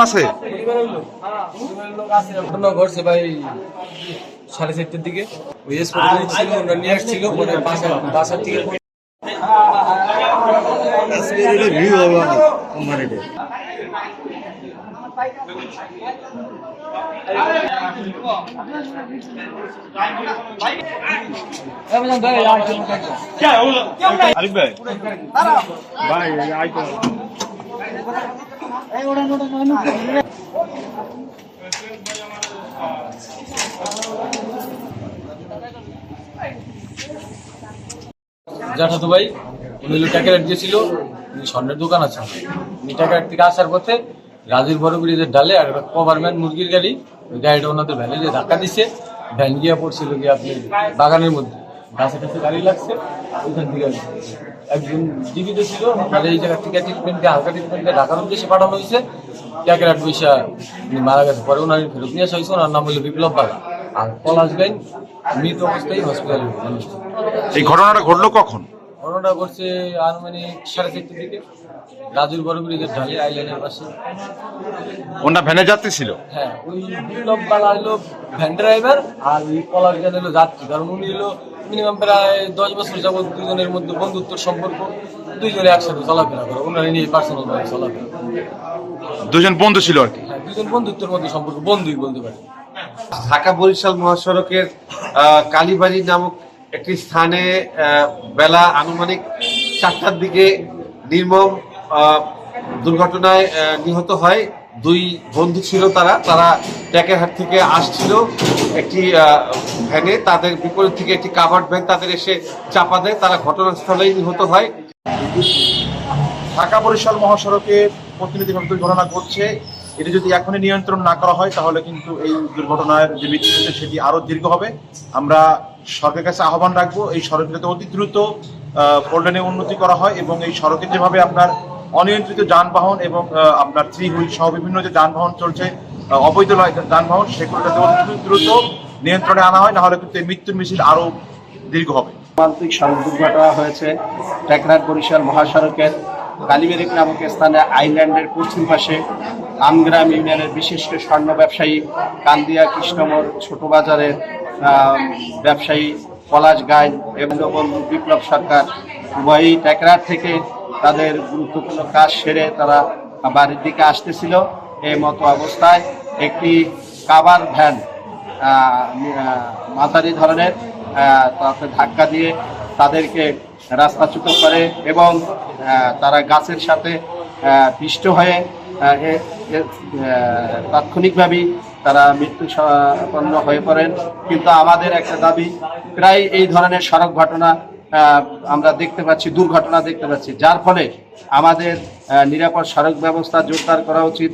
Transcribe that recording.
আছে? ভাই সাড়ে চারটের দিকে। ওই ছিল নিয়ে বাসা বাসার থেকে ভিউ হবে অনেক কোম্পানিতে। জ্যাঠাতো ভাই উনি ট্যাকেরাট গেছিল উনি স্বর্ণের দোকান আছে উনি ট্যাকেরাট থেকে আসার পথে রাজুর বড় ব্রিজের ডালে আর কভারম্যান মুরগির গাড়ি, ওই গাড়িটা ওনাদের ভ্যানে দিয়ে ধাক্কা দিচ্ছে ভ্যান গিয়ে পড়ছিল গিয়ে আপনি বাগানের মধ্যে। গাছে কাছে গাড়ি লাগছে, ওইখান থেকে একজন জীবিত ছিল, তাহলে এই জায়গা থেকে ট্রিটমেন্ট হালকা ট্রিটমেন্ট ঢাকার উদ্দেশ্যে পাঠানো হয়েছে। ট্যাকেরাট উনি মারা গেছে পরে ওনার ফেরত নিয়ে আসা হয়েছে নাম হলো বিপ্লব বাগা। আর পলাশ গাইন, মৃত অবস্থায় হসপিটালে এই ঘটনাটা ঘটলো কখন? ঘটনাটা ঘটছে আনুমানিক সাড়ে চারটের দিকে। রাজুর বড় ব্রিজের ঢালে আইল্যান্ডের পাশে। ওনার ভ্যানে যাত্রী ছিল? হ্যাঁ ওই বিপ্লব বালা হলো ভ্যান ড্রাইভার আর ওই পলাশ গান হলো যাত্রী। কারণ উনি হলো মিনিমাম প্রায় দশ বছর যাবত দুজনের মধ্যে বন্ধুত্ব সম্পর্ক দুইজনে একসাথে চলাফেরা করে। ওনারা নিয়ে পার্সোনাল ভাবে চলাফেরা দুজন বন্ধু ছিল আর কি? হ্যাঁ দুজন বন্ধুত্বের মধ্যে সম্পর্ক বন্ধুই বলতে পারে ঢাকা বরিশাল মহাসড়কের কালীবাড়ি নামক একটি স্থানে বেলা আনুমানিক চারটার দিকে নির্মম দুর্ঘটনায় নিহত হয় দুই বন্ধু ছিল তারা। তারা ট্যাকেরহাট থেকে আসছিল একটি ভ্যানে। তাদের বিপরীত থেকে একটি কাভার্ড ভ্যান তাদের এসে চাপা দেয়। তারা ঘটনাস্থলেই নিহত হয়। ঢাকা বরিশাল মহাসড়কে প্রতিনিধিভাবে দুর্ঘটনা ঘটছে। এটি যদি এখনই নিয়ন্ত্রণ না করা হয়, তাহলে কিন্তু এই দুর্ঘটনার যে মৃত্যু সেটি আরও দীর্ঘ হবে। আমরা সরকারের কাছে আহ্বান রাখব, এই সড়কে যাতে অতি দ্রুত ফোল্ডেনে উন্নতি করা হয় এবং এই সড়কে যেভাবে আপনার অনিয়ন্ত্রিত যানবাহন এবং আপনার থ্রি হুইল সহ বিভিন্ন যে যানবাহন চলছে অবৈধ যানবাহন, সেগুলো যাতে অতি দ্রুত নিয়ন্ত্রণে আনা হয়, নাহলে কিন্তু এই মৃত্যুর মিছিল আরও দীর্ঘ হবে। মর্মান্তিক সড়ক দুর্ঘটনা হয়েছে টেকনাট বরিশাল মহাসড়কের কালিমেরিক নামক স্থানে আইল্যান্ডের পশ্চিম পাশে আমগ্রাম ইউনিয়নের বিশিষ্ট স্বর্ণ ব্যবসায়ী কান্দিয়া কৃষ্ণমোড় ছোট বাজারের ব্যবসায়ী পলাশ গাইন এবং বিপ্লব সরকার উভয়ই টেকরাট থেকে তাদের গুরুত্বপূর্ণ কাজ সেরে তারা বাড়ির দিকে আসতেছিল। এই মতো অবস্থায় একটি কাবার ভ্যান মাঝারি ধরনের তাতে ধাক্কা দিয়ে তাদেরকে রাস্তাচ্যুত করে এবং তারা গাছের সাথে পিষ্ট হয়ে তাৎক্ষণিকভাবেই তারা মৃত্যু সম্পন্ন হয়ে পড়েন। কিন্তু আমাদের একটা দাবি, প্রায় এই ধরনের সড়ক ঘটনা আমরা দেখতে পাচ্ছি, দুর্ঘটনা দেখতে পাচ্ছি। যার ফলে আমাদের নিরাপদ সড়ক ব্যবস্থা জোরদার করা উচিত।